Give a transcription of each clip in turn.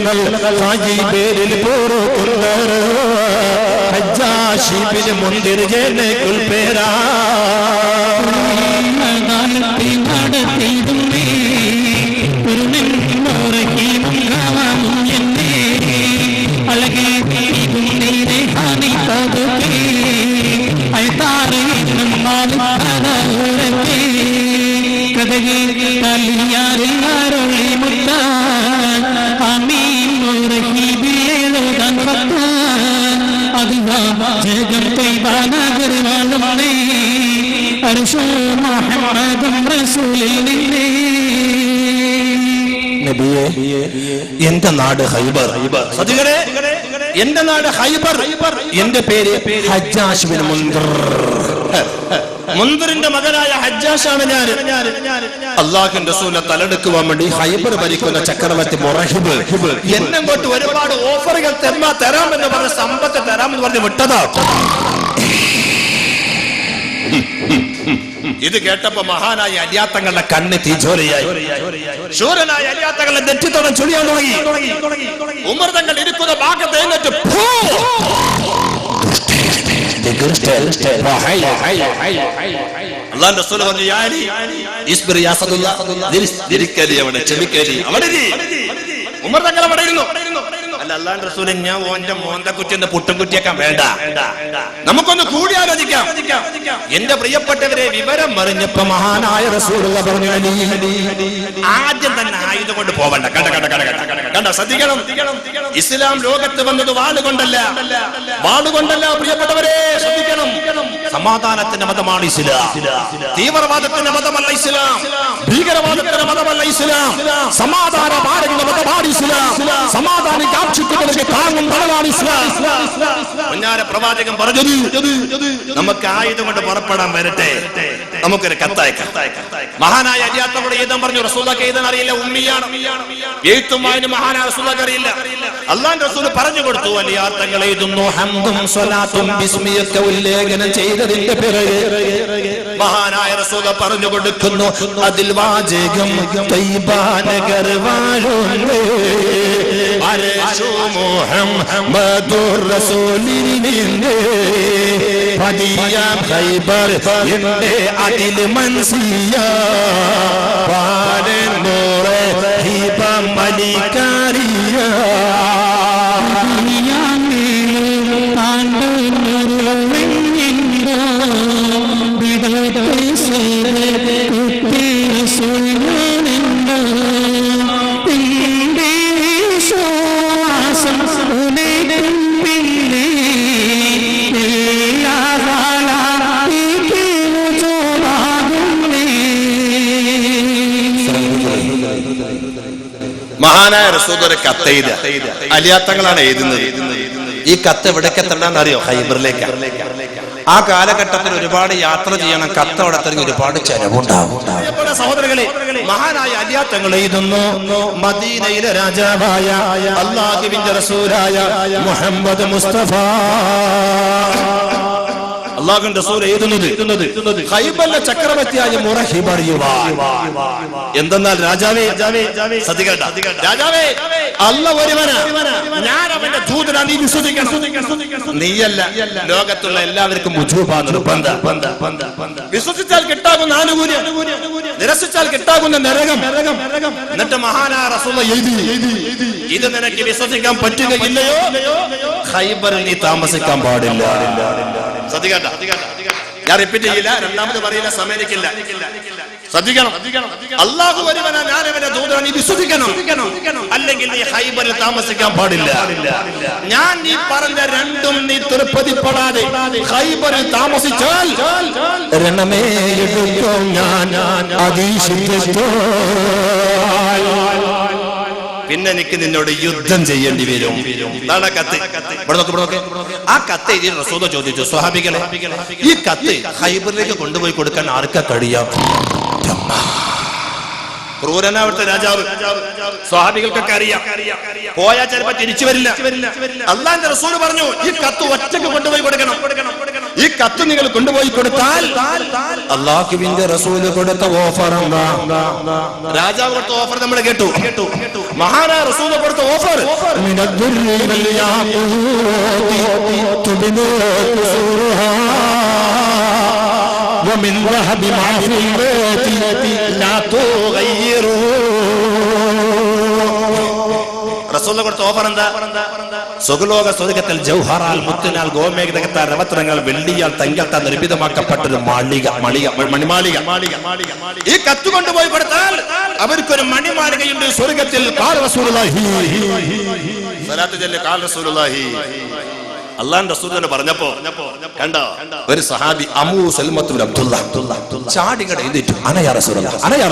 കിട്ടണങ്ങൾ ഹാജി പേരിൽ പോറുക്കുന്നർ ഹജ്ജാഷിബിന് മുന്തിരി ജേനെ കുൽപേരാ എന്റെ നാട് ഹൈബർ. സതികളെ എന്റെ നാട് ഹൈബർ. എന്റെ പേര് ഹജ്ജാഷിബിൻ മുന്ദർ മുന്ദറിന്റെ മകനായ ഹജ്ജാഷാണ് ഞാൻ. അള്ളാഹുന്റെ റസൂലിനെ തലെടുക്കുവാൻ വേണ്ടി ഹൈബർ ഭരിക്കുന്ന ചക്രവർത്തി മൊറഹിബ്. എന്നെ കൊണ്ട് ഒരുപാട് ഓഫറുകൾ തരാ തരാമെന്ന് പറഞ്ഞ സമ്പത്ത് തരാമെന്ന് പറഞ്ഞ് വിട്ടതാ. ഇത് കേട്ടപ്പോ മഹാനായ അലിയാത്തങ്ങളുടെ കണ്ണ് തീജോലയായി ശൂരനായ അലിയാത്തങ്ങളുടെ നെറ്റിത്തോളം ചുഴിയാൻ തുടങ്ങി. ഉമർ തങ്ങൾ ഇരിക്കുന്ന ഭാഗത്ത് ക്ഷമിക്കലി. അവിടെ ഉമർ തങ്ങൾ അവിടെ ഇരുന്നു. അല്ല അള്ളാന്റെ റസൂൽ ഞാൻ ഓന്റെ മോന്തക്കുറ്റി എന്ന് പുട്ടും കുറ്റിയാക്കാൻ വേണ്ട. നമുക്കൊന്ന് കൂടി ആലോചിക്കാം എന്റെ പ്രിയപ്പെട്ടവരെ വിവരം അറിഞ്ഞപ്പോ മഹാനായ റസൂൽ പറഞ്ഞു "അലി, ആദ്യം തന്നെ ആയുധം കൊണ്ട് പോവണ്ട. കണ്ട കണ്ട കണ്ട കണ്ട കണ്ട ശ്രദ്ധിക്കണം ഇസ്ലാം ലോകത്ത് വന്നത് വാളുകൊണ്ടല്ല വാളുകൊണ്ടല്ല പ്രിയപ്പെട്ടവരെ ശ്രദ്ധിക്കണം സമാധാനത്തിന്റെ മതമാണ് ഇസ്ലാം. തീവ്രവാദത്തിന്റെ മതമല്ല ഇസ്ലാം. ഭീകരവാദത്തിന്റെ മതമല്ല ഇസ്ലാം. സമാധാന ഭാരത മതമാണ് ഇസ്ലാം. സമാധാനം കാക്ഷിക്കുന്നവർക്ക് താങ്ങും തണലാണ് ഇസ്ലാം. പ്രവാചകൻ പറഞ്ഞത് നമുക്ക് ആയുധം കൊണ്ട് പുറപ്പെടാൻ വരട്ടെ. നമുക്കൊരു കത്തയക്കാം. മഹാനായ അരിയാത്തവിടെ ഈതം പറഞ്ഞു റസൂലക്ക് എഴുതാൻ അറിയില്ല ഉമ്മിയാണ്. എഴുത്തും വായന മഹാനായ റസൂലക്ക് അറിയില്ല. അള്ളാൻ റസൂൽ പറഞ്ഞു കൊടുത്തു അലിയാത്തങ്ങൾ എഴുതുന്നു ഹംദും സ്വലാത്തും ബിസ്മിയൊക്കെ ഉല്ലേഖനം ചെയ്തതിന്റെ പിറകെ. മഹാനായ റസൂല പറഞ്ഞു കൊടുക്കുന്നു അതിൽ വാചകം തൈബാനഗർ വാഴുന്നേ. അതിൽ മനസ്സിയ. പാടൻ മോറെ ഹിബ മലിക്കാരിയ മഹാനായ കത്ത് കത്തെയ്ത അലിയാത്തങ്ങളാണ് എഴുതുന്നത്. ഈ കത്ത് എവിടേക്ക് എത്തണ്ടെന്ന് അറിയോ? ഹൈബറിലേക്ക് ആ കാലഘട്ടത്തിൽ ഒരുപാട് യാത്ര ചെയ്യണം. കത്ത് അവിടെ തന്നെ ഒരുപാട് ചെലവുണ്ടാവും. സഹോദരങ്ങളെ മഹാനായ അലിയാത്തങ്ങൾ എഴുതുന്നു. മദീനയിലെ രാജാവായ അള്ളാഹിബിന്റെ റസൂലായ മുഹമ്മദ് മുസ്തഫ. അള്ളാഹുവിന്റെ റസൂൽ എഴുതുന്നത് ഹൈബറിലെ ചക്രവർത്തിയായ മുറഹിബ് അറിയുവാൻ എന്തെന്നാൽ രാജാവേ ശ്രദ്ധിക്കണ്ട രാജാവേ അല്ല ഒരുവനാ. ഞാൻ അവന്റെ ദൂതനാ നീ വിശ്വസിക്കണം. നീയല്ല. ലോകത്തുള്ള എല്ലാവർക്കും വിശ്വസിച്ചാൽ കിട്ടാകുന്ന ആനുകൂല്യം. നിരസിച്ചാൽ കിട്ടാകുന്ന നരകം. എന്നിട്ട് മഹാനാ റസൂല എഴുതി. ഇത് നിനക്ക് വിശ്വസിക്കാൻ പറ്റുകയില്ലയോ? ഖൈബറിൽ നീ താമസിക്കാൻ പാടില്ല. ശ്രദ്ധിക്കണ്ട. ഞാൻ റിപ്പീറ്റ് ചെയ്യില്ല. രണ്ടാമത് പറയില്ല സമയനിക്കില്ല ശ്രദ്ധിക്കണം. അള്ളാഹു ഒരുവനാ ഞാൻ അവനെ ദൂതനാണ്. നീ വിശ്വസിക്കണം. അല്ലെങ്കിൽ നീ ഹൈബറിൽ താമസിക്കാൻ പാടില്ല. ഞാൻ നീ പറഞ്ഞ രണ്ടും നീ തൃപ്തിപ്പെടാതെ ഹൈബറിൽ താമസിച്ചാൽ രണമേ ഞാൻ അതീശിച്ചോ പിന്നെ എനിക്ക് നിന്നോട് യുദ്ധം ചെയ്യേണ്ടി വരും. നോക്ക്, നോക്ക്. ആ കത്ത് എഴുതി റസൂദ ചോദിച്ചു സ്വഹാബികളെ ഈ കത്ത് ഹൈബറിലേക്ക് കൊണ്ടുപോയി കൊടുക്കാൻ ആർക്ക കഴിയാം ക്രൂരനാവട്ടെ രാജാവ്. സ്വാഭാവികൾക്കൊക്കെ അറിയാം. പോയാൽ ചിലപ്പോ തിരിച്ചു വരില്ല. അള്ളാന്റെ റസൂൽ പറഞ്ഞു ഈ കത്ത് ഒറ്റയ്ക്ക് കൊണ്ടുപോയി കൊടുക്കണം. ഈ കത്ത് നിങ്ങൾ കൊണ്ടുപോയി കൊടുത്താൽ അള്ളാഹുവിന്റെ റസൂല് കൊടുത്ത ഓഫർ എന്താ രാജാവ് കൊടുത്ത ഓഫർ നമ്മൾ കേട്ടു മഹാനായ റസൂൽ കൊടുത്ത ഓഫർ من الدر والياقوت تبدو قصورها ومن ذهب ما في البيت لا تغيره റസൂല കൊടുത്ത ഓഫർ എന്താ സുഖലോക സ്വർഗത്തിൽ ജൗഹറാൽ മുത്തിനാൽ ഗോമേഘതകത്താൽ രവത്രങ്ങൾ വെള്ളിയാൽ തങ്കത്താൽ നിർമ്മിതമാക്കപ്പെട്ടൊരു മാളിക മളിക മണിമാളിക ഈ കത്ത് കൊണ്ടുപോയി കൊടുത്താൽ അവർക്കൊരു മണിമാളികയുണ്ട് സ്വർഗത്തിൽ കാൽ റസൂലുള്ളാഹി. സ്വലാത്ത് ചൊല്ല് കാൽ റസൂലുള്ളാഹി. അള്ളാൻ റസൂൽ തന്നെ പറഞ്ഞപ്പോ കണ്ടോ? ഒരു സഹാബി അമൂ സൽമത്തുൽ അബ്ദുള്ള ചാടിങ്ങട എഴുന്നേറ്റു. അനയാ റസൂലുള്ള അനയാ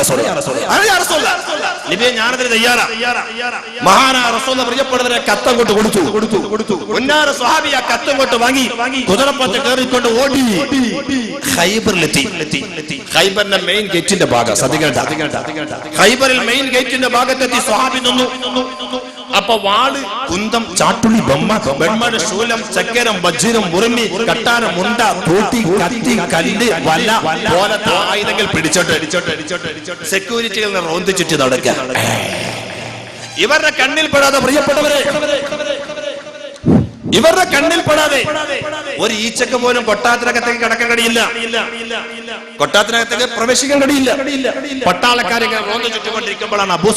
കത്തം കൊണ്ട് കൊടുത്തു. സ്വഹാബി ആ വാങ്ങി. ഓടി. ഖൈബറിലെത്തി. ഖൈബറിന്റെ മെയിൻ ഗേറ്റിന്റെ ഭാഗം മെയിൻ ഗേറ്റിന്റെ ഭാഗത്തെത്തി സ്വഹാബി നിന്നു. അപ്പൊ വാൾ കുന്തം ചാട്ടുളി ബൊമ്മ ബെമ്മയുടെ ശൂലം ചക്കരം വജ്രം മുറിമി കട്ടാരം മുണ്ട തോട്ടി കത്തി കല്ല് വല പോലത്തെ ആയുധങ്ങൾ പിടിച്ചോട്ട്. അടിച്ചോട്ട് അടിച്ചോട്ട് അടിച്ചോട്ട് സെക്യൂരിറ്റികൾ റോന്തി ചുറ്റി നടക്കുക. ഇവരുടെ കണ്ണിൽ പെടാതെ പ്രിയപ്പെട്ടവരെ ഇവരുടെ കണ്ണിൽ പെടാതെ ഒരു ഈച്ചക്ക് പോലും കൊട്ടാത്തിനകത്തേക്ക് കിടക്കാൻ കഴിയില്ല. കൊട്ടാത്തിനകത്തേക്ക് പ്രവേശിക്കാൻ കഴിയില്ല. പട്ടാളക്കാരെ ഇങ്ങനെ അബൂസൽ ചുറ്റിക്കൊണ്ടിരിക്കുമ്പോഴാണ് അബൂ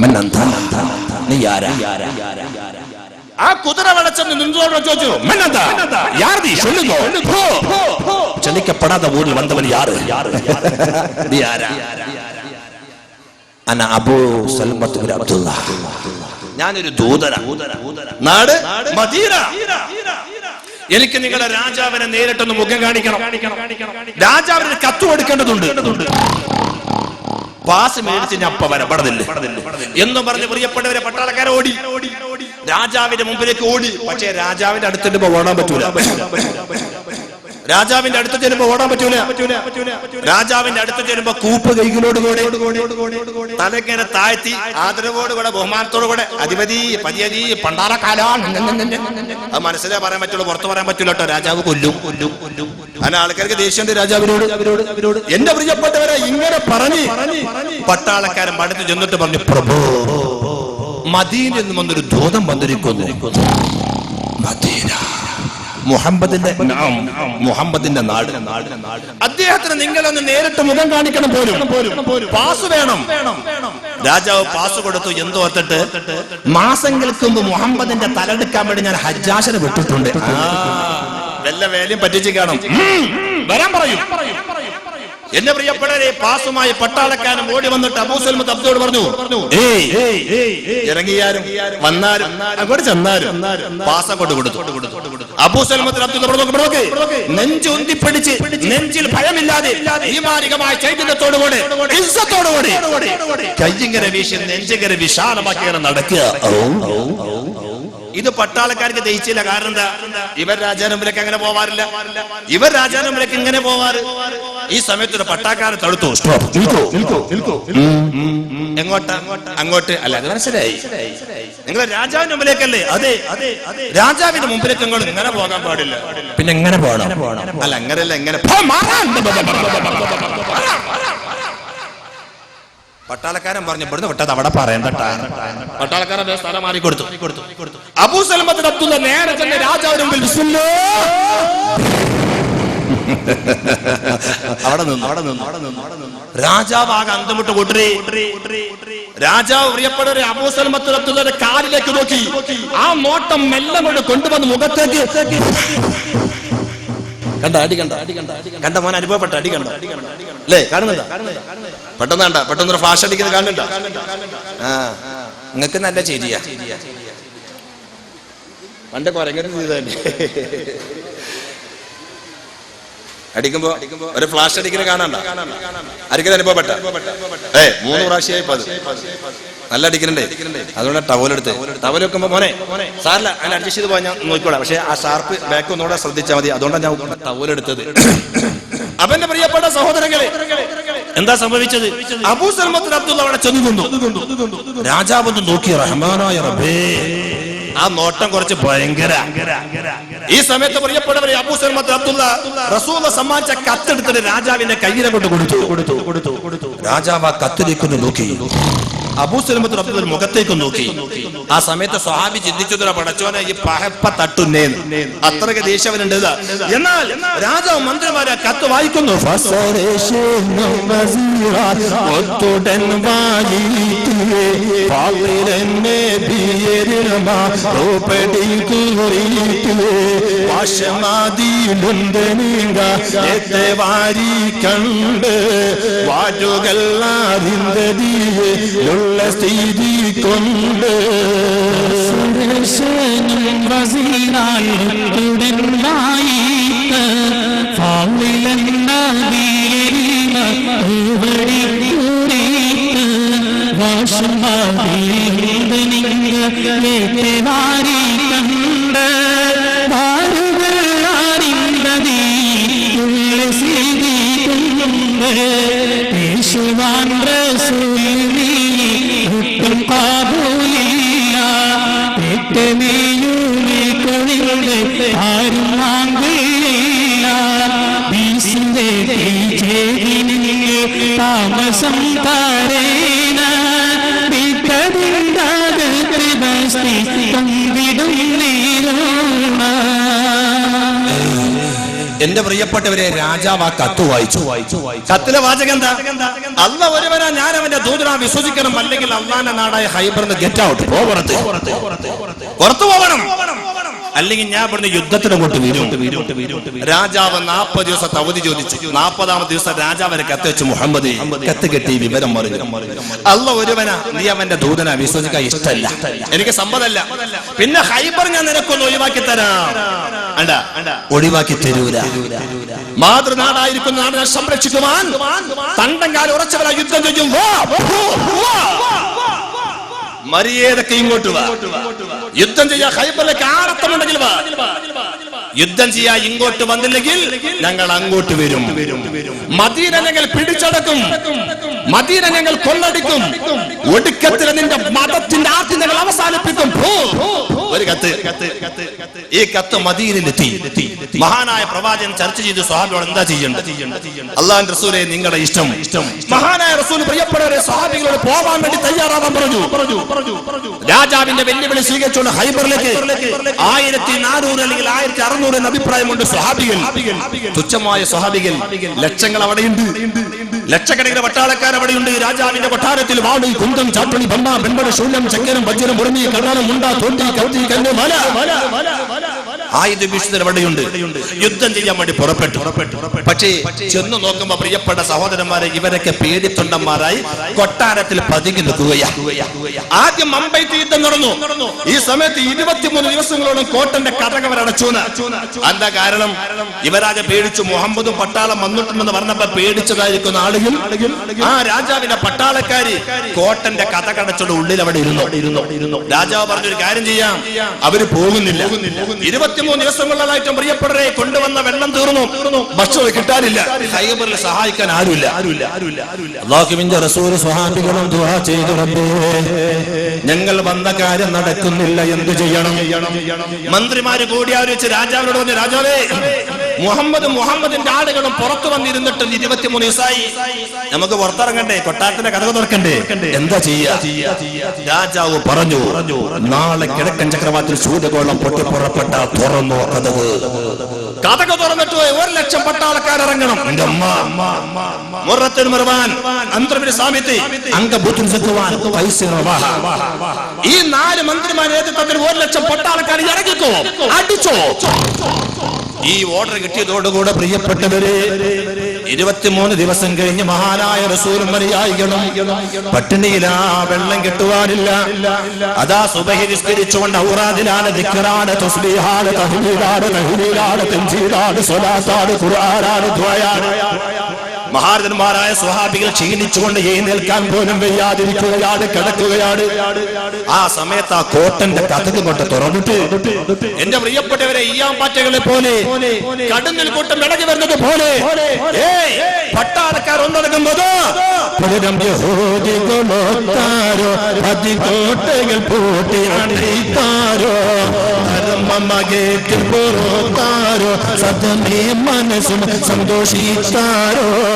അബ്ദുള്ള ആ ഊരിൽ വന്നവൻ നീ അന അബൂ ഞാനൊരു ദൂതന. നാട് മദീന. എനിക്ക് നിങ്ങളുടെ രാജാവിനെ നേരിട്ടൊന്ന് മുഖം കാണിക്കണം. രാജാവിന് കത്ത് കൊടുക്കേണ്ടതുണ്ട്. പാസ് മേടിച്ചിന് അപ്പ വരെ പടതില്ല എന്ന് പറഞ്ഞ് പ്രിയപ്പെട്ടവരെ പട്ടാളക്കാരെ ഓടി. രാജാവിന്റെ മുമ്പിലേക്ക് ഓടി. പക്ഷേ രാജാവിന്റെ അടുത്തിട്ട് ഓടാൻ പറ്റൂല. രാജാവിന്റെ അടുത്ത് ചെല്ലുമ്പോ ഓടാൻ പറ്റൂല. രാജാവിന്റെ അടുത്ത് ചെല്ലുമ്പോ കൂപ്പ് കൈകളോട് കൂടെ. തലങ്ങനെ താഴ്ത്തി ആദരവോട് കൂടെ ബഹുമാനത്തോടു കൂടെ. അധിപതി പതിയതി പണ്ടാറ കാലാണ് അത് മനസ്സിലേ പറയാൻ പറ്റുള്ളൂ പുറത്ത് പറയാൻ പറ്റൂല കേട്ടോ. രാജാവ് കൊല്ലും. കൊല്ലും കൊല്ലും അങ്ങനെ ആൾക്കാർക്ക് ദേഷ്യമുണ്ട് രാജാവിനോട്. അവരോട് അവരോട് എന്റെ പ്രിയപ്പെട്ടവരെ ഇങ്ങനെ പറഞ്ഞു പട്ടാളക്കാരൻ മടുത്ത് ചെന്നിട്ട് പറഞ്ഞു പ്രഭു മദീനിൽ വന്നൊരു ദൂതം വന്നിരിക്കുന്നു. മദീന. മുഹമ്മദിന്റെ മുഹമ്മദിന്റെ നാട്. അദ്ദേഹത്തിന് നിങ്ങളൊന്ന് നേരിട്ട് മുഖം കാണിക്കണം പോലും. പാസ് വേണം. രാജാവ് പാസ് കൊടുത്തു എന്തോ ഓർത്തിട്ട്? മാസങ്ങൾക്ക് മുമ്പ് മുഹമ്മദിന്റെ തലെടുക്കാൻ വേണ്ടി ഞാൻ ഹജ്ജാശനെ വിട്ടിട്ടുണ്ട്. വല്ല വേലയും പറ്റിച്ച് കാണും. വരാൻ പറയും. എന്റെ പ്രിയപ്പെട്ടവരെ പാസുമായി പട്ടാളക്കാരൻ ഓടി വന്നിട്ട് അബൂസൽമത്ത് തബ്ദോട് പറഞ്ഞു ഇറങ്ങിയാലും വന്നാലും അങ്ങോട്ട് ചെന്നാലും പാസ കൊണ്ട് കൊടുത്തു. അബൂസൽമത്ത് അബ്ദുൽ പറഞ്ഞു നെഞ്ച് ഉന്തിപ്പിടിച്ച് നെഞ്ചിൽ ഭയമില്ലാതെ ഈമാനികമായ ചൈതന്യത്തോടുകൂടെ ഇസ്സത്തോടുകൂടി കയ്യിങ്ങനെ വീശി നെഞ്ചിങ്ങനെ വിശാലമാക്കി ഇങ്ങനെ നടക്കുക. ഇത് പട്ടാളക്കാർക്ക് ദഹിച്ചില്ല. കാരണം എന്താ? ഇവർ രാജാനമ്പിലേക്ക് അങ്ങനെ പോവാറില്ല. ഇവർ രാജാനമ്പിലേക്ക് ഇങ്ങനെ പോവാറ്. ഈ സമയത്ത് ഒരു പട്ടാക്കാരെ തടുത്തു. Stop. നിൽക്കൂ, നിൽക്കൂ, നിൽക്കൂ. എങ്ങോട്ടാ? അങ്ങോട്ട്. അല്ല അത് മനസ്സിലായി. നിങ്ങൾ രാജാവിന്റെ മുമ്പിലേക്കല്ലേ? അതെ അതെ അതെ. രാജാവിന്റെ മുമ്പിലേക്ക് നിങ്ങൾ ഇങ്ങനെ പോകാൻ പാടില്ല. പിന്നെ എങ്ങനെ പോകണം? അല്ല അങ്ങനെയല്ല എങ്ങനെ. പട്ടാളക്കാരൻ പറഞ്ഞു ഇവിടുന്ന് വിട്ടത് അവിടെ പറയണ്ട പട്ടാളക്കാരൻ സ്ഥലം മാറി കൊടുത്തു കൊടുത്തു അബൂ സലമത്തിന് അബ്ദുള്ള നേരെ തന്നെ രാജാവിന് മുമ്പിൽ. അവിടെ നിന്ന് അവിടെ നിന്ന് അവിടെ നിന്ന് അവിടെ നിന്ന്. രാജാവ് ആകെ അന്തമിട്ട് കൊട്ടേ രാജാവ് പ്രിയപ്പെട്ടവരെ അബൂ കാലിലേക്ക് നോക്കി. ആ നോട്ടം മെല്ലെ കൊണ്ട് കൊണ്ടുവന്ന് മുഖത്തേക്ക്. കണ്ട അടി കണ്ട അടി കണ്ട കണ്ട. മോൻ അനുഭവപ്പെട്ട അടി കണ്ട. അല്ലേ? കാണുന്നില്ല പെട്ടെന്ന് കണ്ട പെട്ടെന്ന് ഒരു ഫ്ലാഷ് അടിക്കുന്നത് കാണുന്നുണ്ടോ? ആ. നിങ്ങൾക്ക് നല്ല ചേരിയാ പണ്ട് കൊരങ്ങനെ ചെയ്തതന്നെ അടിക്കുമ്പോ ഒരു ഫ്ലാഷ് അടിക്കുന്ന കാണണ്ട. ആർക്കും അനുഭവപ്പെട്ട. ഏ മൂന്ന് പ്രാവശ്യമായി പത് നല്ല അടിക്കുന്നുണ്ടേ അതുകൊണ്ട് ടവൽ എടുത്ത്. ടവൽ വെക്കുമ്പോ മോനെ സാറില്ല അതിന് അഡ്ജസ്റ്റ് ചെയ്ത് പോയാൽ ഞാൻ നോക്കിക്കോളാം. പക്ഷെ ആ ഷാർപ്പ് ബാക്ക് ഒന്നുകൂടെ ശ്രദ്ധിച്ചാൽ മതി. അതുകൊണ്ടാണ് ഞാൻ ടവൽ എടുത്തത്. അവന്റെ പ്രിയപ്പെട്ട സഹോദരങ്ങളെ എന്താ സംഭവിച്ചത്? അബൂ സൽമത്തുൽ അബ്ദുള്ള അവിടെ ചെന്നു രാജാവ് നോക്കി റഹ്മാനായ റബ്ബേ. ആ നോട്ടം കുറച്ച് ഭയങ്കര. ഈ സമയത്ത് പ്രിയപ്പെട്ടവരെ അബൂ സലമത്ത് അബ്ദുള്ള റസൂല സമ്മാനിച്ച കത്തെടുത്തിട്ട് രാജാവിന്റെ കയ്യിലെ കൊണ്ട് കൊടുത്തു. കൊടുത്തു കൊടുത്തു കൊടുത്തു. രാജാവ് ആ കത്തിലേക്കൊന്ന് നോക്കി. അബൂ സലമത്ത് അബ്ദുള്ള മുഖത്തേക്ക് നോക്കി. ആ സമയത്ത് സ്വഹാബി ചിന്തിച്ചു പടച്ചോനെ ഈ പഹപ്പ തട്ടുന്നേന്ന് അത്രയ്ക്ക് ദേഷ്യവനുണ്ട്. എന്നാൽ രാജാവ് മന്ത്രിമാരെ കത്ത് വായിക്കുന്നു. ഒത്തുടൻ വാശമാതിയിലുണ്ട് നീങ്ക എത്തെ വാരി കണ്ട് വാറ്റുകൾ അറിന്തതിയെ സ്ഥിതി കൊണ്ട് എന്റെ പ്രിയപ്പെട്ടവരെ രാജാവ് കത്ത് വായിച്ചു. വായിച്ചു വായിച്ചു കത്തിലെ വാചകം എന്താ? അല്ല ഒരുവനാ ഞാൻ അവന്റെ ദൂതനാ വിശ്വസിക്കണം അല്ലെങ്കിൽ അള്ളാന്റെ നാടായ ഹൈബറിന്ന് ഗെറ്റ് ഔട്ട് പുറത്ത്. പുറത്തു പോകണം അല്ലെങ്കിൽ ഞാൻ ഇവിടുന്ന് യുദ്ധത്തിന് കൊണ്ട് വരും രാജാവ് നാൽപ്പത് ദിവസത്തെ അവധി ചോദിച്ചു. നാൽപ്പതാമത്തെ ദിവസം രാജാവിനെ കത്ത് വെച്ച് മുഹമ്മദ് കത്ത് കെട്ടി വിവരം പറഞ്ഞു. അല്ല ഒരുവനാ നീ അവന്റെ ദൂതന വിശ്വസിക്കാൻ ഇഷ്ടമല്ല. എനിക്ക് സമ്മതല്ല പിന്നെ ഹൈബർ ഞാൻ നിനക്കൊന്ന് ഒഴിവാക്കി തരാം. ഒഴിവാക്കി തരൂല. മാതൃനാടായിരിക്കുന്ന നാടിനെ സംരക്ഷിക്കുവാൻ തണ്ടം കാലം ഉറച്ചവരാ യുദ്ധം ചെയ്യും. മര്യാദയ്ക്ക് ഇങ്ങോട്ട് വാ. യുദ്ധം ചെയ്യാ ഹൈബറിലേക്ക് ആടത്തമുണ്ടെങ്കിൽ വാ. യുദ്ധം ചെയ്യാ ഇങ്ങോട്ട് വന്നില്ലെങ്കിൽ ഞങ്ങൾ അങ്ങോട്ട് വരും. മദീന ഞങ്ങൾ പിടിച്ചടക്കും. മദീന ഞങ്ങൾ കൊള്ളടിക്കും ഒടുക്കത്തിൽ നിന്റെ മതത്തിന്റെ ആദ്യം ഞങ്ങൾ അവസാനിപ്പിക്കും. ഒരു കത്ത്. ഈ കത്ത് മദീനിലെത്തി മഹാനായ പ്രവാചകൻ ചർച്ച ചെയ്ത് സ്വഹാബിയോട് എന്താ ചെയ്യേണ്ടത്? അള്ളാൻ റസൂലെ നിങ്ങളുടെ ഇഷ്ടം. ഇഷ്ടം മഹാനായ റസൂൽ പ്രിയപ്പെട്ടവരെ സ്വഹാബികളോട് പോകാൻ വേണ്ടി തയ്യാറാവാൻ പറഞ്ഞു. പറഞ്ഞു പറഞ്ഞു രാജാവിന്റെ വെല്ലുവിളി സ്വീകരിച്ചുകൊണ്ട് ഹൈബറിലേക്ക് ആയിരത്തി നാനൂറ് അല്ലെങ്കിൽ ആയിരത്തി അറുന്നൂറ് എന്ന അഭിപ്രായമുണ്ട് സ്വഹാബികൾ. തുച്ഛമായ സ്വഹാബികൾ. ലക്ഷങ്ങൾ അവിടെയുണ്ട്. ലക്ഷക്കണക്കിന് പട്ടാളക്കാർ അവിടെയുണ്ട്. രാജാവിന്റെ കൊട്ടാരത്തിൽ വാടി കുന്തം ചാട്ടണി ബമ്മ പെൺപട ശൂന്യം ചക്കരം വജ്രം മുടങ്ങി കണ്ണാനം മുണ്ട തോണ്ടി കൗതി കല്ല് മല. ആയുധ ഭീഷണി അവിടെയുണ്ട് യുദ്ധം ചെയ്യാൻ വേണ്ടി പുറപ്പെട്ടു. പക്ഷേ ചെന്ന് നോക്കുമ്പോ പ്രിയപ്പെട്ട സഹോദരന്മാരെ ഇവരൊക്കെ പേടിത്തൊണ്ടന്മാരായി കൊട്ടാരത്തിൽ പതുങ്ങി നിൽക്കുകയാ. ആദ്യം മമ്പൈത്ത് യുദ്ധം നടന്നു. ഈ സമയത്ത് ഇരുപത്തിമൂന്ന് ദിവസങ്ങളോളം കോട്ടന്റെ കഥകൾ അടച്ചു എന്താ കാരണം? ഇവരാജ പേടിച്ചു മുഹമ്മദും പട്ടാളം വന്നിട്ടുണ്ടെന്ന് പറഞ്ഞപ്പോ പേടിച്ചതായിരിക്കുന്ന ആളുകൾ ആ രാജാവിന്റെ പട്ടാളക്കാരി കോട്ടന്റെ കഥ കടച്ചോട് ഉള്ളിൽ അവിടെ ഇരുന്നു. രാജാവ് പറഞ്ഞൊരു കാര്യം ചെയ്യാം. അവർ പോകുന്നില്ല. ഇരുപത്തിമൂന്ന് ദിവസങ്ങളിലായിട്ടും പ്രിയപ്പെടരെ കൊണ്ടുവന്ന വെള്ളം തീർന്നു. ഭക്ഷണം കിട്ടാനില്ല. ഹൈബറിൽ സഹായിക്കാൻ ആരുമില്ല. ആരുമില്ല ആരുമില്ല അള്ളാഹുവിന്റെ റസൂൽ സ്വഹാബികളും ദുആ ചെയ്തു റബ്ബേ. ഞങ്ങൾ വന്ന കാര്യം നടക്കുന്നില്ല എന്ത് ചെയ്യണം? മന്ത്രിമാര് കൂടി ആലോചിച്ച് രാജാവിനോട് പറഞ്ഞു രാജാവേ മുഹമ്മദ് മുഹമ്മദിന്റെ ആളുകളും പുറത്തു വന്നിരുന്നിട്ട് ഇരുപത്തിമൂന്ന് ദിവസമായി നമുക്ക് പുറത്തിറങ്ങണ്ടേ? കൊട്ടാരത്തിന്റെ കഥ തുറക്കണ്ടേ? എന്താ ചെയ്യാ? രാജാവ് പറഞ്ഞു നാളെ കിഴക്കൻ ചക്രവാത്തിൽ സൂര്യകോളം പൊട്ടി പുറപ്പെട്ട തുറന്നു കഥവ്. കഥക തുറന്നിട്ട് ഒരു ലക്ഷം പട്ടാളക്കാരിറങ്ങണം എന്റെ അമ്മ മുറത്തിന് മറുവാൻ അന്തർവിന് സാമിത്തി ഈ നാല് മന്ത്രിമാരുടെ നേതൃത്വത്തിൽ ഒരു ലക്ഷം പട്ടാളക്കാർ ഇറങ്ങിക്കോ അടിച്ചോ. ഈ ഓർഡർ കിട്ടിയതോടുകൂടെ പ്രിയപ്പെട്ടവരെ ഇരുപത്തിമൂന്ന് ദിവസം കഴിഞ്ഞ് മഹാനായ റസൂലും മര്യായികളും പട്ടിണിയിലാ വെള്ളം കിട്ടുവാനില്ല. അതാ സുബഹി നിസ്കരിച്ചുകൊണ്ട് ഔറാദിലാണ് ദിക്കറാണ് തസ്ബീഹാണ് തഹ്ലീലാണ് തഹ്ലീലാണ് തൻസീലാണ് സ്വലാത്താണ് ഖുർആനാണ് ദ്വയാണ്. മഹാരഥന്മാരായ സ്വഹാബികൾ ക്ഷീണിച്ചുകൊണ്ട് എഴുന്നേൽക്കാൻ പോലും വയ്യാതിരിക്കുകയാണ് കിടക്കുകയാണ്. ആ സമയത്ത് ആ കോട്ടന്റെ കഥകൾ കൊണ്ട് തുറന്നിട്ട് എന്റെ പ്രിയപ്പെട്ടവരെ ഈയാമ്പാറ്റകളെ പോലെ കടന്നിൽ കൂട്ടം ഇടകി വരുന്നത് പോലെ പട്ടാളക്കാർ ഒന്നടങ്ങുന്നത് പുലരം യഹൂദികളോത്താരോ പതികോട്ടകൾ പൂട്ടി അണിത്താരോ ധർമ്മമകേറ്റിൽ പുറത്താരോ സദമേ മനസ്സും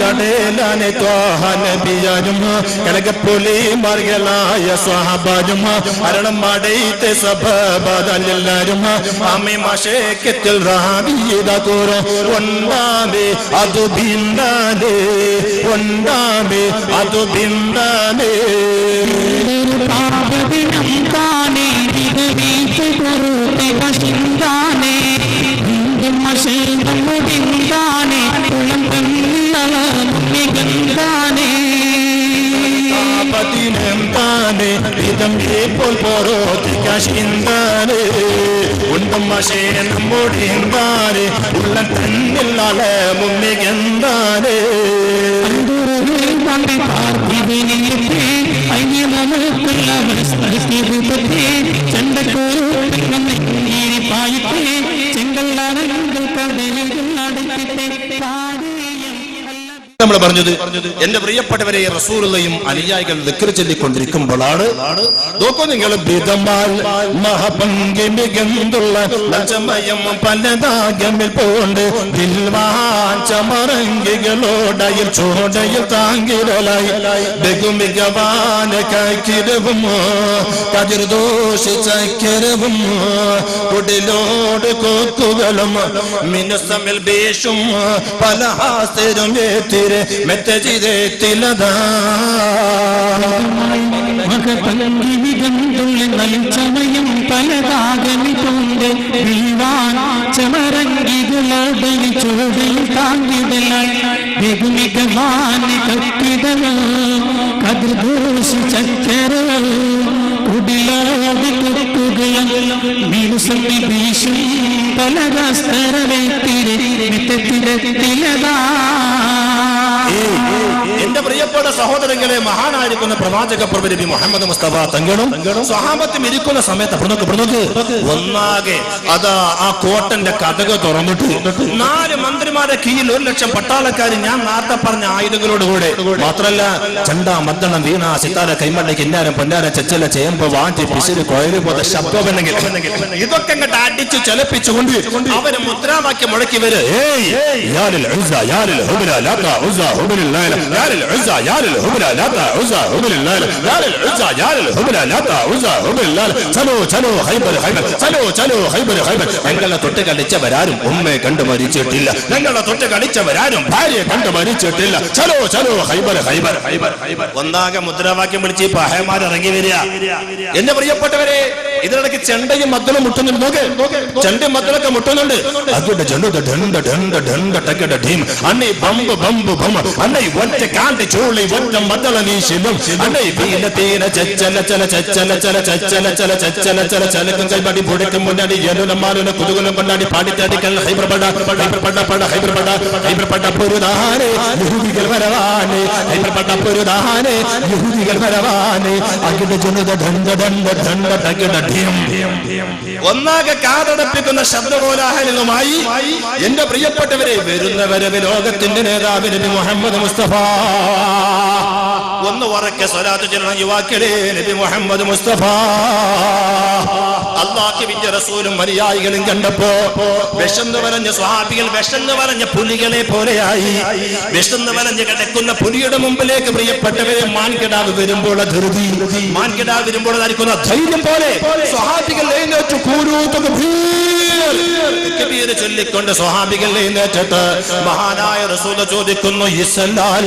കടേലാനെ ത്വാഹനബിയാരും കലകപ്പൊലി മാർഗലായ സ്വഹാബാരും അരണം മടയിത്തെ സഭബദലെല്ലാരും അമ്മി മഷേക്കത്തിൽ റാബിയത കൂറോ ഒന്നാമേ അതു ഭിന്നാനേ ഒന്നാമേ അതു உலகமே இதமே போல் போரோதிக்க சிந்தாரு உண்டும் அசேனம் முடிந்தாரு உள்ள தன்னில் அலமும் மிகந்தாரு பார்த்திவினியே ஐய നമ്മൾ പറഞ്ഞത് എന്റെ പ്രിയപ്പെട്ടവരെ റസൂറുള്ളയും അനുയായികൾ ദിക്ർ ചൊല്ലിക്കൊണ്ടിരിക്കുമ്പോഴാണ് നോക്കൂ നിങ്ങൾ ബിതമാൽ മഹപങ്കി മികന്തുള്ള ലജമയം പലതാകമിൽ പോണ്ട്. ചമറങ്കികളോടയിൽ ചോടയിൽ താങ്കിരലായി ബഹുമികവാന കക്കിരവും കതിർദോഷി ചക്കരവും കുടിലോട് കൊക്കുകളും മിനുസമിൽ ബേഷും പല ഹാസ്യരും ഏത്തിരെ മെത്തജിതേ തിലതാ സമയം പലതാകമി കൊണ്ട് വീവാൻ ചമരങ്കികളോടൽ ചൂടിൽ താങ്ങിടലായി ബഹുമികവാൻ കത്തിടവോ കതിർദോഷി ചക്കര കുടിലോട് കൊടുക്കുകയും മീനുസമ്മി ഭീഷും പലതാസ്തരവേത്തിരെ മെത്തത്തിരത്തിലതാ എന്റെ പ്രിയപ്പെട്ട സഹോദരങ്ങളെ മഹാനായിരിക്കുന്ന പ്രവാചക പ്രഭുനബി മുഹമ്മദ് മുസ്തഫ തങ്ങളും സ്വഹാബത്തും ഇരിക്കുന്ന സമയത്ത് ഒന്നാകെ അതാ ആ കോട്ടന്റെ കഥക തുറന്നിട്ട് നാല് മന്ത്രിമാരെ കീഴിൽ ഒരു ലക്ഷം പട്ടാളക്കാർ ഞാൻ നേരത്തെ പറഞ്ഞ ആയുധങ്ങളോട് കൂടെ. മാത്രല്ല ചണ്ട മദ്ദണം വീണ സിത്താര കൈമണ്ണ കിന്നാരം പൊന്നാര ചെച്ചല ചേമ്പ് വാറ്റി പിശിര് കോയര് പോലെ ശബ്ദമെന്നെങ്കിൽ ഇതൊക്കെ ഇങ്ങോട്ട് അടിച്ചു ചലപ്പിച്ചുകൊണ്ട് അവർ മുദ്രാവാക്യം മുഴക്കി വര്. ഏയ് യാലിൽ ഉസ്സ യാലിൽ ഹുബല ലാത്ത ഹുബലിൽ ലൈല യാലിൽ ഉസ്സ യാലിൽ ഹുബല ലാത്ത ഉസ്സ ഹുബലിൽ ലൈല യാലിൽ ഉസ്സ യാലിൽ ഹുബല ലാത്ത ഉസ്സ ഹുബലിൽ ലൈല ചലോ ചലോ ഹൈബർ ഹൈബർ ചലോ ചലോ ഹൈബർ ഹൈബർ. ഞങ്ങളെ തൊട്ട് കളിച്ചവരാരും ഉമ്മയെ കണ്ടു മരിച്ചിട്ടില്ല. ഞങ്ങളെ തൊട്ട് കളിച്ചവരാരും ഭാര്യയെ കണ്ടു മരിച്ചിട്ടില്ല. ചലോ ചലോ ഹൈബർ ഹൈബർ ഹൈബർ ഹൈബർ. ഒന്നാകെ മുദ്രാവാക്യം വിളിച്ച് പഹയമാർ ഇറങ്ങി വരിക. എന്റെ പ്രിയപ്പെട്ടവരെ ഇതിനിടയ്ക്ക് ചെണ്ടയും മദ്ദളും മുട്ടുന്നുണ്ട്. നോക്ക് ചെണ്ടയും മദ്ദളൊക്കെ മുട്ടുന്നുണ്ട്. അതിന്റെ ചെണ്ടു ഡണ്ട ഡണ്ട ഡണ്ട ടക്കട ടീം അന്നേ ബമ്പ്. അന്നേ ഒറ്റ കാണ്ട് ചൂളി ഒറ്റ മദ്ദള വീശിലും അന്നേ വീല തീന ചച്ചല ചല ചച്ചല ചല ചച്ചല ചല ചച്ചല ചല ചലക്കും കൈപടി പൊടിക്കും മുന്നാടി എലുലം മാലുല കുതുകുലം കൊണ്ടാടി പാടിത്തടിക്കൽ ഹൈബ്രപട ഹൈബ്രപട പട ഹൈബ്രപട ഹൈബ്രപട പൊരുതാനെ. യഹൂദികൾ വരവാനെ. ഹൈബ്രപട പൊരുതാനെ. യഹൂദികൾ വരവാനെ. അകിട ഒന്നാകെ കാതടപ്പിക്കുന്ന ശബ്ദകോലാഹലങ്ങളുമായി എന്റെ പ്രിയപ്പെട്ടവരെ വരുന്ന വരവ് ലോകത്തിന്റെ നേതാവിന് നബി മുഹമ്മദ് മുസ്തഫ. ഒന്ന് ഉറക്കെ സ്വലാത്ത് ചെല്ലണം യുവാക്കളെ നബി മുഹമ്മദ് മുസ്തഫ. അള്ളാഹുവിന്റെ റസൂലും അനുയായികളും കണ്ടപ്പോ വിശന്ന് വരഞ്ഞ സ്വാഭികൾ വിശന്ന് വരഞ്ഞ പുലികളെ പോലെയായി. വിശന്ന് വരഞ്ഞ് കിടക്കുന്ന പുലിയുടെ മുമ്പിലേക്ക് പ്രിയപ്പെട്ടവരെ മാൻകിടാവ് വരുമ്പോൾ ധൃതി. മാൻകിടാവ് വരുമ്പോൾ ധൈര്യം പോലെ സ്വഹാബികൾ എഴുന്നേറ്റ് കൂരൂത്തൊക്കെ ചൊല്ലിക്കൊണ്ട് സ്വഹാബികൾ എഴുന്നേറ്റിട്ട് മഹാനായ റസൂല ചോദിക്കുന്നു ഇസലാൽ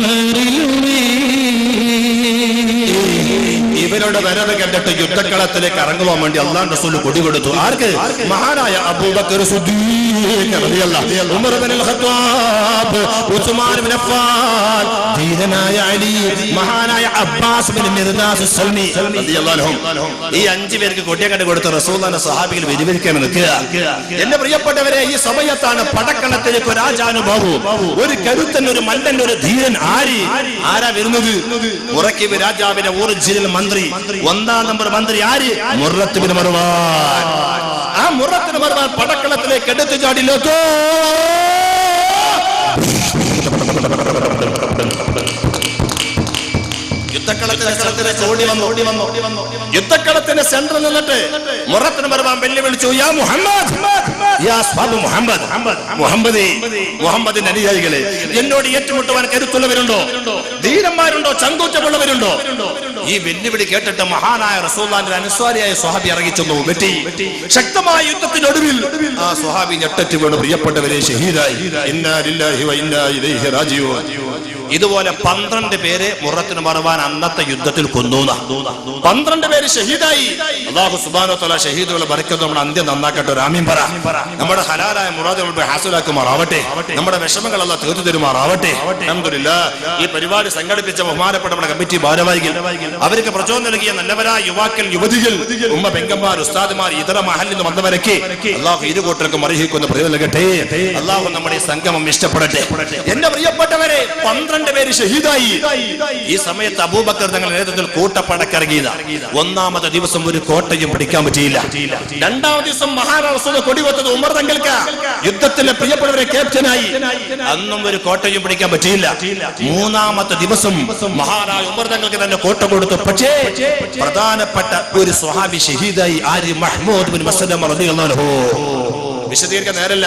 വരവ് കണ്ടിട്ട് യുദ്ധക്കളത്തിലേക്ക് ഇറങ്ങുവാൻ വേണ്ടി അള്ളാൻ റസൂൽ കൊടി കൊടുത്തു. ആർക്ക്? മഹാനായ അബൂബക്കർ സിദ്ദീഖ്. ധീരനായ അലി മഹാനായ അബ്ബാസ് ഈ അഞ്ചു പേർക്ക് കൊടിയക്കണ്ട് കൊടുത്ത റസൂലുള്ളാഹിന്റെ സഹാബികൾ വെരിവരിക്കാൻ നിൽക്കുക. എന്റെ പ്രിയപ്പെട്ടവരെ ഈ സമയത്താണ് പടക്കണത്തിലേക്ക് ഒരു ഒരു കരുത്തൻ ഒരു മല്ലൻ ഒരു ധീരൻ ആര്? ആരാ വരുന്നത്? മുറക്കിബ് രാജാവിന്റെ ഒറിജിനൽ മന്ത്രി ഒന്നാം നമ്പർ മന്ത്രി ആര്? മുറത്തിന് മറുവാൻ മുറത്തിന് വരുവാൻ പടക്കളത്തിലേക്ക് എടുത്തു ചാടിയിലേക്കോ യുദ്ധക്കളത്തിന്റെ യുദ്ധക്കളത്തിന്റെ സെന്ററിൽ നിന്നിട്ട് മുറത്തിന് വരുവാൻ വെല്ലുവിളിച്ചു. യാ മുഹമ്മദ്. മുഹമ്മദ് മുഹമ്മദേ മുഹമ്മദിന്റെ അനുയായികളെ എന്നോട് ഏറ്റുമുട്ടുവാൻ കരുത്തുള്ളവരുണ്ടോ? ധീരന്മാരുണ്ടോ? ചങ്കൂറ്റമുള്ളവരുണ്ടോ? ഈ വെല്ലുവിളി കേട്ടിട്ട് മഹാനായ റസൂല്ലാന്റെ അനുസ്വാരിയായ സ്വഹാബി ഇറങ്ങിച്ചെന്നു വെട്ടി. ശക്തമായ യുദ്ധത്തിനൊടുവിൽ ആ സ്വഹാബി ഞെട്ടറ്റ് വീണ്. പ്രിയപ്പെട്ടവരെ ഷഹീദായി. ഇന്നാലില്ലാഹി വ ഇന്നാ ഇലൈഹി ഇതുപോലെ പന്ത്രണ്ട് പേരെ മുറത്തിന് മറവാൻ അന്നത്തെ യുദ്ധത്തിൽ കൊന്നു പന്ത്രണ്ട് പേര് ഷഹീദായി. അള്ളാഹു സുബാനോ തല ഷഹീദുകളെ ഭരിക്കുന്നത് നമ്മുടെ അന്ത്യം നന്നാക്കട്ടെ രാമ്യം പറ. നമ്മുടെ ഹലാലായ മുറാദ് ഹാസുലാക്കുമാറാവട്ടെ. നമ്മുടെ വിഷമങ്ങളെല്ലാം തീർത്തു തരുമാറാവട്ടെ. ഈ പരിപാടി സംഘടിപ്പിച്ച ബഹുമാനപ്പെട്ട നമ്മുടെ കമ്മിറ്റി ഭാരവാഹികൾ അവർക്ക് പ്രചോദനം നൽകിയ നല്ലവരായ യുവാക്കൾ യുവതികൾ ഉമ്മ പെങ്കന്മാർ ഉസ്താദുമാർ ഇതര മഹലിൽ നിന്ന് വന്നവരൊക്കെ അള്ളാഹു ഇരു കൂട്ടർക്കും അർഹിക്കുന്ന പ്രതി നൽകട്ടെ. അള്ളാഹു നമ്മുടെ സംഗമം ഇഷ്ടപ്പെടട്ടെ. എന്റെ പ്രിയപ്പെട്ടവരെ പന്ത്രണ്ട് പേര് ഷഹീദായി. ഈ സമയത്ത് അബൂബക്കർ തങ്ങളുടെ നേതൃത്വത്തിൽ കൂട്ടപ്പടക്കിറങ്ങിയത്. ഒന്നാമത്തെ ദിവസം ഒരു കോട്ടയും പിടിക്കാൻ പറ്റിയില്ല. രണ്ടാമത്തെ ദിവസം മഹാരാഷ്ട്ര കൊടിവത്തത് ഉമർ തങ്ങൾക്ക്. യുദ്ധത്തിലെ പ്രിയപ്പെട്ടവരെ ക്യാപ്റ്റനായി. അന്നും ഒരു കോട്ടയും പിടിക്കാൻ പറ്റിയില്ല. മൂന്നാമത്തെ ദിവസം മഹാരാജ ഉമർ തങ്ങൾക്ക് തന്നെ കോട്ട കൊടുത്തു. പക്ഷേ പ്രധാനപ്പെട്ട ഒരു സ്വഹാബി ഷഹീദായി ആര്? മഹ്മൂദ് ബിൻ മസ്ലം റളിയല്ലാഹു വിശദീകരിക്കാൻ നേരല്ല.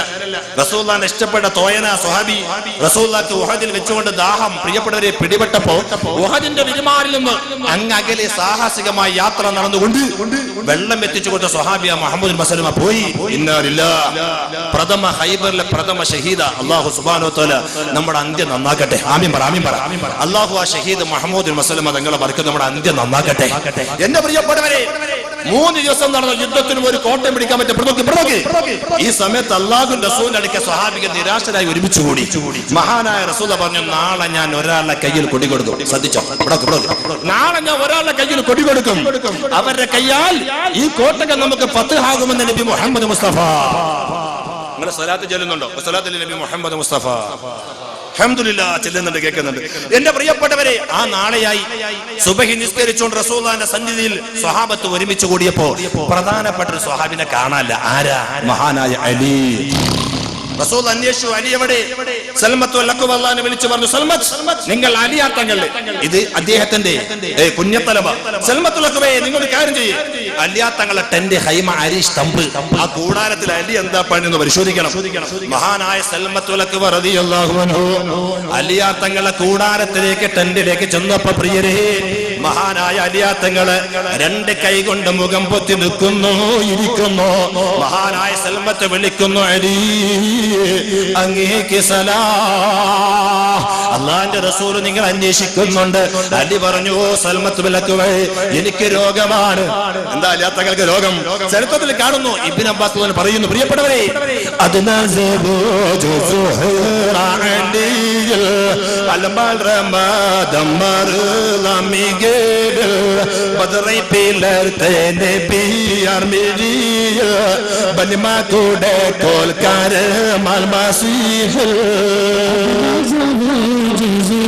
റസൂല്ലാൻ ഇഷ്ടപ്പെട്ട തോയന സ്വഹാബി റസൂല്ലാക്ക് ഉഹദിൽ വെച്ചുകൊണ്ട് ദാഹം പ്രിയപ്പെട്ടവരെ പിടിപെട്ടപ്പോ ഉഹദിന്റെ വിരുമാറിൽ നിന്ന് അങ്ങ് അകലെ സാഹസികമായ യാത്ര നടന്നുകൊണ്ട് വെള്ളം എത്തിച്ചു കൊടുത്ത സ്വഹാബിയ മുഹമ്മദ് മസലമ പോയി. ഇന്നാലില്ല പ്രഥമ ഹൈബറിലെ പ്രഥമ ഷഹീദ അള്ളാഹു സുബാനോ തോല നമ്മുടെ അന്ത്യം നന്നാക്കട്ടെ. ആമീൻ പറ ആമീൻ പറ. അള്ളാഹു ആ ഷഹീദ് മുഹമ്മദ് മസലമ തങ്ങളെ മറക്കുന്ന നമ്മുടെ അന്ത്യം നന്നാക്കട്ടെ. എന്റെ പ്രിയപ്പെട്ടവരെ മൂന്ന് ദിവസം നടന്ന യുദ്ധത്തിനും ഒരു കോട്ടയം പിടിക്കാൻ പറ്റും ഈ സമയത്ത് അള്ളാഹു റസൂൽ അടുക്ക സ്വഹാബിക്ക് നിരാശരായി ഒരുമിച്ച് കൂടി. മഹാനായ റസൂല പറഞ്ഞു നാളെ ഞാൻ ഒരാളുടെ കയ്യിൽ കൊടി കൊടുക്കും. ശ്രദ്ധിച്ചോ. നാളെ ഞാൻ ഒരാളുടെ കയ്യിൽ കൊടി കൊടുക്കും. അവരുടെ കയ്യാൽ ഈ കോട്ടകം നമുക്ക് പത്ത് ആകുമെന്ന് നബി മുഹമ്മദ് മുസ്തഫ. നിങ്ങളെ സ്വലാത്ത് ചെല്ലുന്നുണ്ടോ? സ്വലാത്തിൽ നബി മുഹമ്മദ് മുസ്തഫ. ചെല്ലുന്നുണ്ട് കേൾക്കുന്നുണ്ട്. എന്റെ പ്രിയപ്പെട്ടവരെ ആ നാളെയായി സുബഹി നിസ്കരിച്ചുകൊണ്ട് റസൂദാന്റെ സന്നിധിയിൽ സ്വഹാബത്ത് ഒരുമിച്ച് കൂടിയപ്പോ പ്രധാനപ്പെട്ട ഒരു സ്വഹാബിനെ കാണാല്ല ആരാ? മഹാനായ അലി. റസൂൽ അന്വേഷിച്ചു അലി എവിടെ? സൽമത്ത് അള്ളാഹിനെ വിളിച്ചു പറഞ്ഞു സൽമത്ത് നിങ്ങൾ അലിയാത്തങ്ങളെ ഇത് അദ്ദേഹത്തിന്റെ ഏ, സൽമത്ത് സൽമത്തുലക്കുവേ നിങ്ങൾ കാര്യം ചെയ്യേ. അലിയാത്തങ്ങളെ ടെന്റ് ഹൈമ അരി സ്തംഭ്. ആ കൂടാരത്തിൽ അലി എന്താ പണി എന്ന് പരിശോധിക്കണം. മഹാനായ സൽമത്തുലക്കുവ റളിയല്ലാഹു അൻഹു. അലിയാത്തങ്ങളെ കൂടാരത്തിലേക്ക് ടെന്റിലേക്ക് ചെന്നപ്പോ പ്രിയരേ മഹാനായ അലിയാത്തങ്ങൾ രണ്ട് കൈ കൊണ്ട് മുഖം പൊത്തി നിൽക്കുന്നു ഇരിക്കുന്നു. മഹാനായ സൽമത്ത് വിളിക്കുന്നു അലീ അങ്ങേക്ക് സലാ. അള്ളാന്റെ റസൂൽ നിങ്ങൾ അന്വേഷിക്കുന്നുണ്ട്. അലി പറഞ്ഞു "ഓ സൽമത്ത് വിലക്കുവേ എനിക്ക് രോഗമാണ്. എന്താ അലിയാത്തങ്ങൾക്ക് രോഗം? ചരിത്രത്തിൽ കാണുന്നു. ഇബിൻ അബ്ബാസ് പറയുന്നു പ്രിയപ്പെട്ടവരെ ബദറൈ പിലർ തേനെ ബിയാർ മിരിയ ബലിമാ കൂടെ കോൽക്കാര മൽമാസിഹ്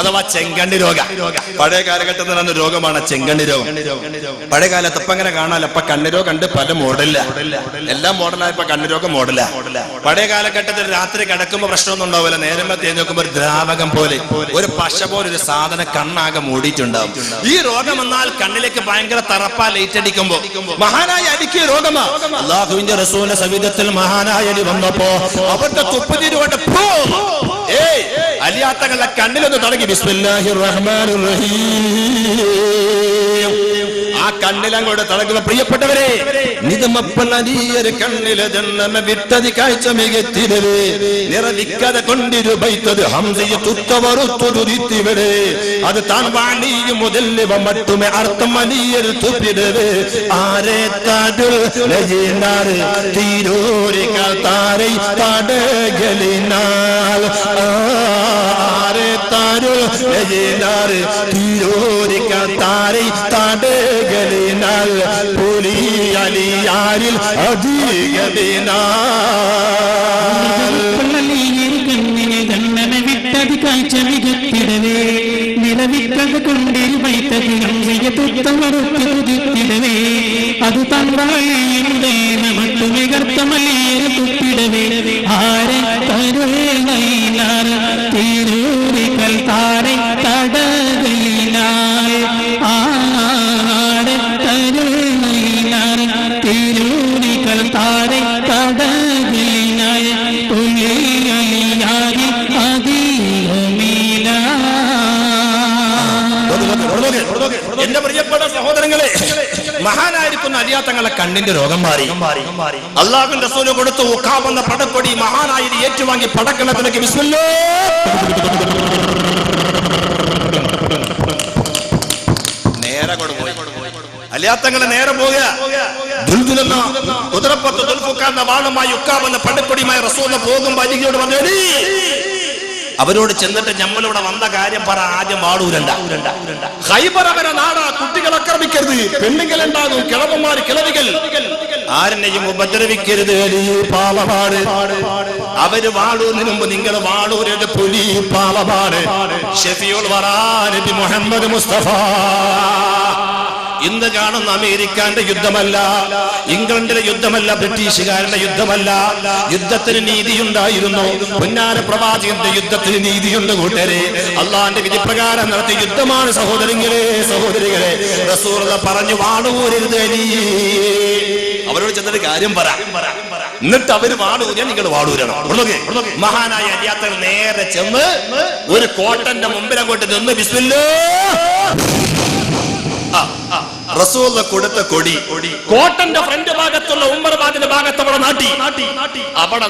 അഥവാ ചെങ്കണ്ണി രോഗ. പഴയ കാലഘട്ടത്തിൽ നടന്ന രോഗമാണ് ചെങ്കണ്ണി രോഗം. പഴയ കാലത്ത് ഇപ്പൊ അങ്ങനെ കാണാലോ ഇപ്പൊ കണ്ണി രോഗം ഉണ്ട് പല മോഡലില്ല എല്ലാം മോഡലായപ്പോ കണ്ണി രോഗം മോഡല. പഴയ കാലഘട്ടത്തിൽ രാത്രി കിടക്കുമ്പോ പ്രശ്നമൊന്നും ഉണ്ടാവില്ല. നേരം തേഞ്ഞ് നോക്കുമ്പോ ഒരു ദ്രാവകം പോലെ ഒരു പശ പോലെ ഒരു സാധനം കണ്ണാകെ മൂടിയിട്ടുണ്ടാവും. ഈ രോഗം എന്നാൽ കണ്ണിലേക്ക് ഭയങ്കര തറപ്പാ ലൈറ്റ് അടിക്കുമ്പോ. മഹാനായ അടിക്കിയ രോഗമാ. അള്ളാഹുവിന്റെ റസൂലിന്റെ സവിധത്തിൽ മഹാനായ അലി വന്നപ്പോ അവരുടെ തുപ്പതിരുകൊണ്ട് ഏയ് അലിയാത്തകളുടെ കണ്ണിലൊന്ന് തുടങ്ങി. ബിസ്മില്ലാഹിർ റഹ്മാനിർ റഹീം. ആ കണ്ണിലങ്ങോട്ട് തളകുന്ന പ്രിയപ്പെട്ടവരെ നിതമപ്പനീയൊരു കണ്ണിലെ ജന്മ വിട്ടതി കാഴ്ച മികത്തിരവേ നിറവിക്കത കൊണ്ടിരു ബൈത്തത് ഹംസയെ തുത്തവറുത്തുരുത്തിവിടെ അത് താൻ വാണിയും മുതലിവ മട്ടുമെ അർത്ഥം അനിയൽ തുപ്പിടവേ ആരെ താടുൽ ലജിനാറ് തീരോരിക്കൽ താരൈ തടകലിനാൽ ആരെ താരുൽ ലജിനാറ് തീരോരിക്കൽ താരൈ തടകലിനാൽ പുലി അലിയാരിൽ കണ്ണിനെ ദണ്ണനെ വിട്ടത് കാഴ്ച മികത്തിടവേ. നിലവിട്ടത് കൊണ്ടിരു വൈത്തത് ഹംസയെ തുത്തമറുത്ത് തുതിത്തിടവേ അത് തന്ത്രാളിയുടെ മറ്റു മികർത്തമല്ലേറെ കണ്ണിന്റെ രോഗം മാറി. അള്ളാഹുന്റെ റസൂൽ കൊടുത്തു ഉക്കാമെന്ന പടക്കൊടി മഹാനായി ഏറ്റുവാങ്ങി പടക്കളത്തിലേക്ക് വിസ്മല്ലോ നേരെ കൊണ്ടുപോയി അലിയാത്തങ്ങളെ നേരെ ദുൽദുലെന്ന കുതിരപ്പത്ത് ദുൽഫുക്കാന്ന വാളുമായി ഉക്കാമെന്ന പടക്കൊടിയുമായി റസൂന്ന് പോകുമ്പോ അലിയോട് പറഞ്ഞു "എടീ, അവരോട് ചെന്നിട്ട് നമ്മളിവിടെ വന്ന കാര്യം പറ ആദ്യം വാടൂരണ്ട ഹൈബർ അവരെ നാടാ കുട്ടികൾ ആക്രമിക്കരുത് പെണ്ണുങ്ങൾ ഉണ്ടാകും. കിളവന്മാർ കിളവികൾ. ആരെയും ഉപദ്രവിക്കരുത്. പാവപാട് അവർ വാളൂരിന് മുമ്പ് നിങ്ങൾ വാളൂരുടെ പുലി പാവപാട് ഷെഫിയോൾ വറാനബി മുഹമ്മദ് മുസ്തഫ. ഇന്ന് കാണുന്ന അമേരിക്കാന്റെ യുദ്ധമല്ല ഇംഗ്ലണ്ടിലെ യുദ്ധമല്ല ബ്രിട്ടീഷുകാരുടെ യുദ്ധമല്ല. യുദ്ധത്തിന് നീതിയുണ്ടായിരുന്നു. പൊന്നാര പ്രവാചകന്റെ യുദ്ധത്തിന് നീതിയുണ്ട് കൂട്ടരെ. അള്ളാന്റെ വിധിപ്രകാരം നടത്തിയ യുദ്ധമാണ് സഹോദരങ്ങളെ സഹോദരികളെ. റസൂറത പറഞ്ഞു വാണൂരരുത് അവരോട് ചെന്നൊരു കാര്യം പറ. എന്നിട്ട് അവർ വാടൂര നിങ്ങൾ വാടൂരണം? മഹാനായ അരിയാത്തൽ നേരെ ചെന്ന് ഒരു കോട്ടന്റെ മുമ്പിൽ അങ്ങോട്ട് നിന്ന് ബിസ്മില്ലോ. റസൂല കൊടുത്ത കൊടി കോട്ടന്റെ ഫ്രണ്ട് ഭാഗത്തുള്ള ഉമ്മർ ഭാഗത്തിന്റെ ഭാഗത്ത് അവിടെ നാട്ടി. അവിടെ